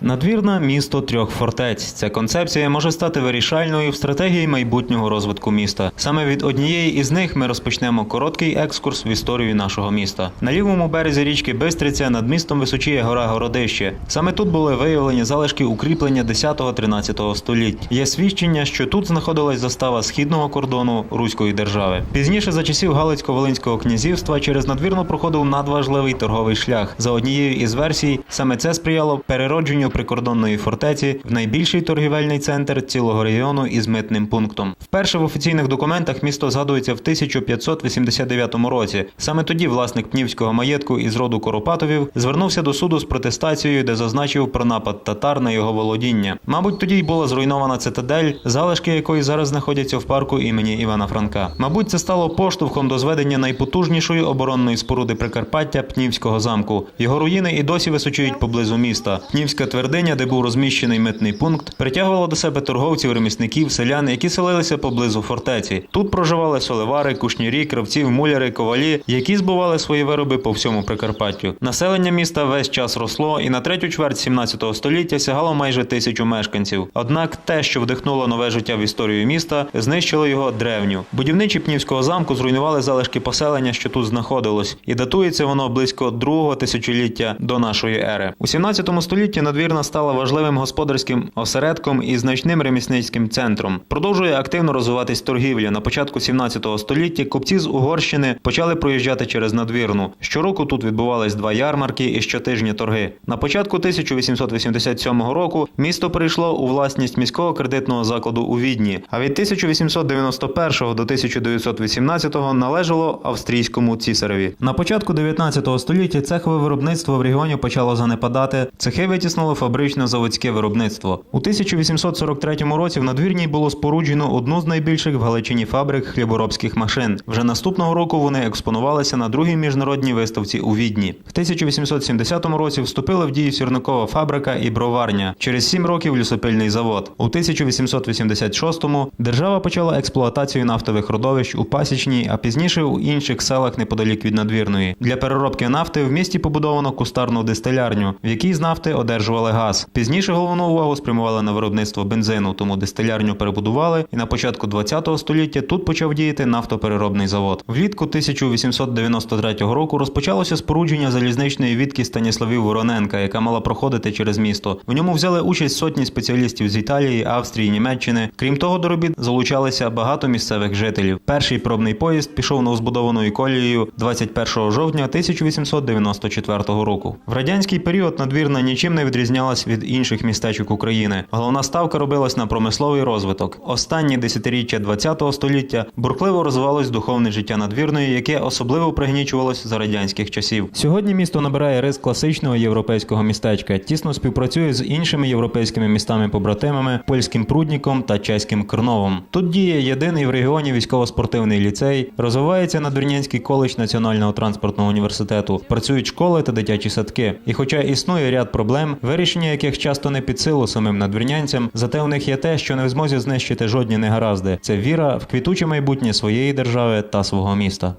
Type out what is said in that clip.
Надвірна місто трьох фортець. Ця концепція може стати вирішальною в стратегії майбутнього розвитку міста. Саме від однієї із них ми розпочнемо короткий екскурс в історію нашого міста. На лівому березі річки Бистриця над містом височіє гора Городище. Саме тут були виявлені залишки укріплення 10-13 століть. Є свідчення, що тут знаходилась застава східного кордону Руської держави. Пізніше за часів Галицько-Волинського князівства через надвірну проходив надважливий торговий шлях. За однією із версій, саме це сприяло переродженню прикордонної фортеці в найбільший торгівельний центр цілого регіону із митним пунктом. Вперше в офіційних документах місто згадується в 1589 році. Саме тоді власник пнівського маєтку із роду Коропатовів звернувся до суду з протестацією, де зазначив про напад татар на його володіння. Мабуть, тоді й була зруйнована цитадель, залишки якої зараз знаходяться в парку імені Івана Франка. Мабуть, це стало поштовхом до зведення найпотужнішої оборонної споруди Прикарпаття Пнівського замку. Його руїни і досі височують поблизу міста. Пнівська твердиня, де був розміщений митний пункт, притягувала до себе торговців, ремісників, селян, які селилися поблизу фортеці. Тут проживали соливари, кушнірі, кравці, муляри, ковалі, які збували свої вироби по всьому Прикарпаттю. Населення міста весь час росло і на третю чверть 17 століття сягало майже тисячу мешканців. Однак те, що вдихнуло нове життя в історію міста, знищило його древню. Будівничі Пнівського замку зруйнували залишки поселення, що тут знаходилось, і датується воно близько другого тисячоліття до нашої ери. У 17 столітті надвірна стала важливим господарським осередком і значним ремісницьким центром. Продовжує активно розвиватись торгівля. На початку 17 століття купці з Угорщини почали проїжджати через надвірну. Щороку тут відбувались два ярмарки і щотижні торги. На початку 1887 року місто перейшло у власність міського кредитного закладу у Відні, а від 1891 до 1918 належало австрійському цісареві. На початку 19 століття цехове виробництво в регіоні почало занепадати. Цехи витіснило фабрично-заводське виробництво. У 1843 році в надвірній було споруджено одну з найбільших в Галичині фабрик хліборобських машин. Вже наступного року вони експонувалися на другій міжнародній виставці у Відні. В 1870 році вступили в дію сірникова фабрика і броварня. Через сім років лісопильний завод. У 1886-му держава почала експлуатацію нафтових родовищ у Пасічній, а пізніше у інших селах неподалік від надвірної. Для переробки нафти в місті побудовано кустарну дистилярню, в якій з нафти одержували газ. Пізніше головну увагу спрямували на виробництво бензину, тому дистилярню перебудували, і на початку 20 століття тут почав діяти нафтопереробний завод. Влітку 1893 року розпочалося спорудження залізничної відки Станіславів Вороненка, яка мала проходити через місто. В ньому взяли участь сотні спеціалістів з Італії, Австрії, Німеччини. Крім того, до робіт залучалися багато місцевих жителів. Перший пробний поїзд пішов новозбудованою колією 21 жовтня 1894 року. В радянський період надвірна нічим не відрізнялась від інших містечок України. Головна ставка робилась на промисловий розвиток. Останні десятиріччя ХХ століття буркливо розвивалось духовне життя надвірної, яке особливо пригнічувалось за радянських часів. Сьогодні місто набирає рис класичного європейського містечка, тісно співпрацює з іншими європейськими містами-побратимами, польським прудніком та чеським Крновом. Тут діє єдиний в регіоні військово-спортивний ліцей, розвивається Надвірнянський коледж Національного транспортного університету, працюють школи та дитячі садки. І хоча існує ряд проблем, вирішення яких часто не під силу самим надвірнянцям, зате у них є те, що не в змозі знищити жодні негаразди. Це віра в квітуче майбутнє своєї держави та свого міста.